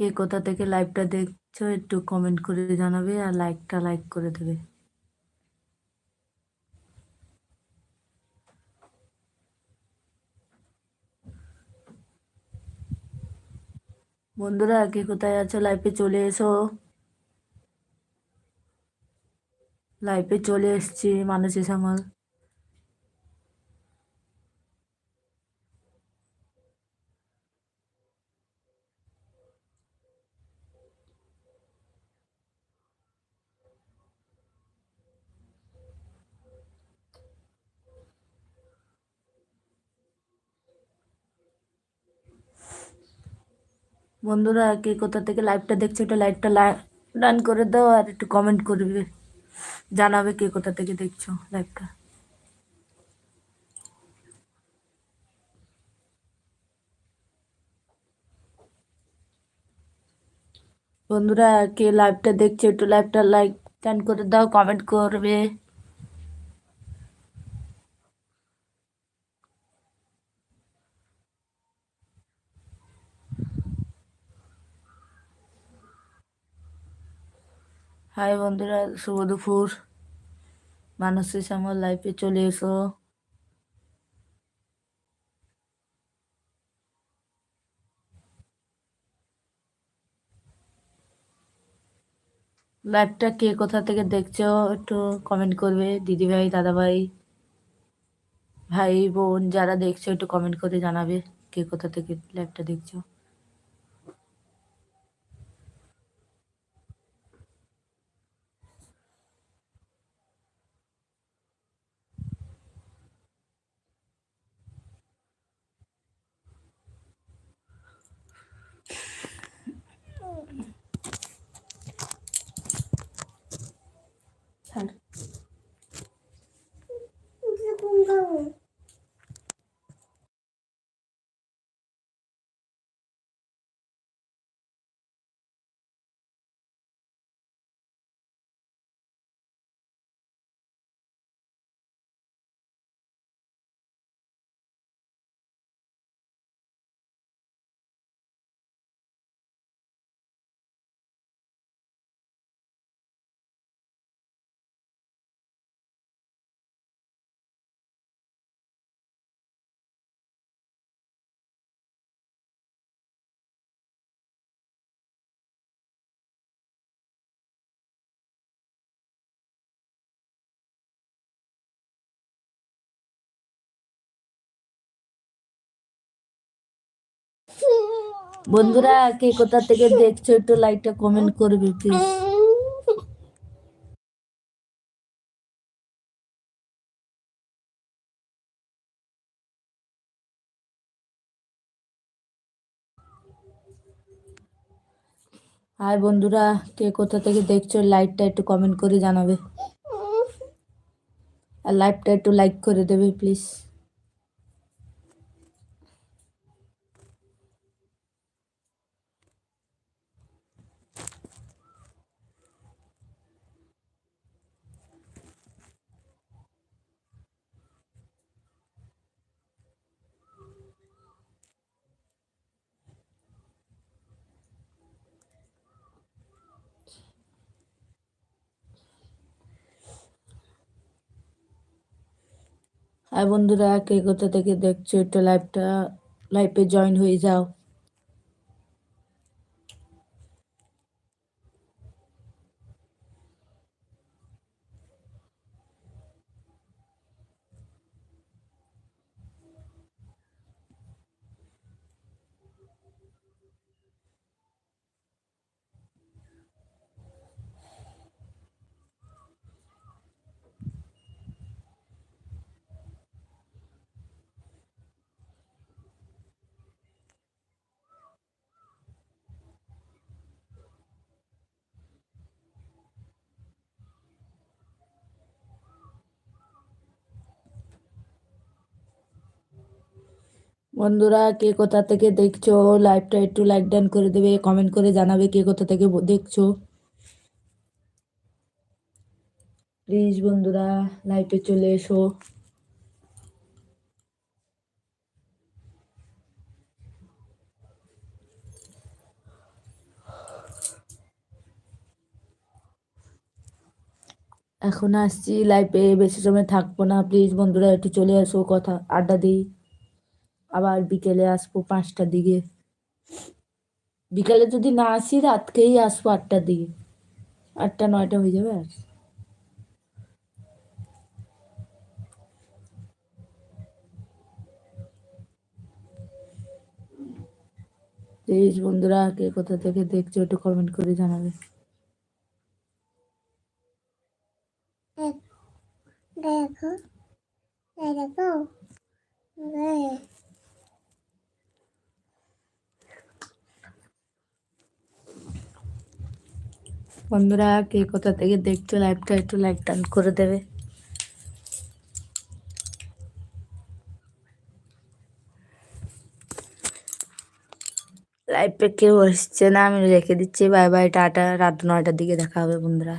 কে কোথা থেকে লাইভটা দেখছ, একটু কমেন্ট করে জানাবে আর লাইকটা লাইক করে দেবে। বন্ধুরা, কে কোথায় আছো? লাইভে চলে এসো। লাইভে চলে এসছি মানুষের সামাল বন্ধুরা, কে কোথা থেকে লাইভটা দেখছ একটু লাইভটা ডান করে দাও আর একটু কমেন্ট করবে। জানাবে কে কোথা থেকে দেখছ লাইভটা বন্ধুরা, কে লাইভটা দেখছ, একটু লাইভটা লাইক ডান করে দাও কমেন্ট করবে। হাই বন্ধুরা, শুভ দুপুর। মানুষের আমার লাইফে চলে এসো। লাইভটা কে কোথা থেকে দেখছ একটু কমেন্ট করবে। দিদি ভাই, দাদা ভাই ভাই, বোন যারা দেখছ একটু কমেন্ট করে জানাবে কে কোথা থেকে লাইভটা দেখছ। 嗯。বন্ধুরা, কে কোথা থেকে দেখছ একটু লাইকটা কমেন্ট করবে প্লিজ আর বন্ধুরা, কে কোথা থেকে দেখছ লাইকটা একটু কমেন্ট করে জানাবে। আর লাইভটা একটু লাইক করে দেবে প্লিজ আর বন্ধুরা কে কোথা থেকে দেখছ একটু লাইভটা লাইভে জয়েন হয়ে যাও। বন্ধুরা, কে কোথা থেকে দেখছ? লাইভটা একটু লাইক ডান করে দেবে কমেন্ট করে জানাবে কে কোথা থেকে দেখছ। প্লিজ বন্ধুরা লাইভে চলে এসো। এখন আসছি লাইফে বেশি সময় থাকব না। প্লিজ বন্ধুরা, একটু চলে আসো কথা, আড্ডা দিই। আবার বিকেলে আসব পাঁচটার দিকে বিকালে যদি না আসি রাতকেই আসব আটটার দিকে আটটা নয়টা হয়ে যাবে আর বন্ধুরা কে কোথা থেকে দেখছ একটু কমেন্ট করে জানাবে দেখো দেখো বন্ধুরা, কে কোথা থেকে দেখছ লাইভটা একটু লাইক টান করে দেবে। লাইভে কেউ এসছে না, আমি রেখে দিচ্ছি। বাই বাই টাটা। রাত নয়টার দিকে দেখা হবে, বন্ধুরা।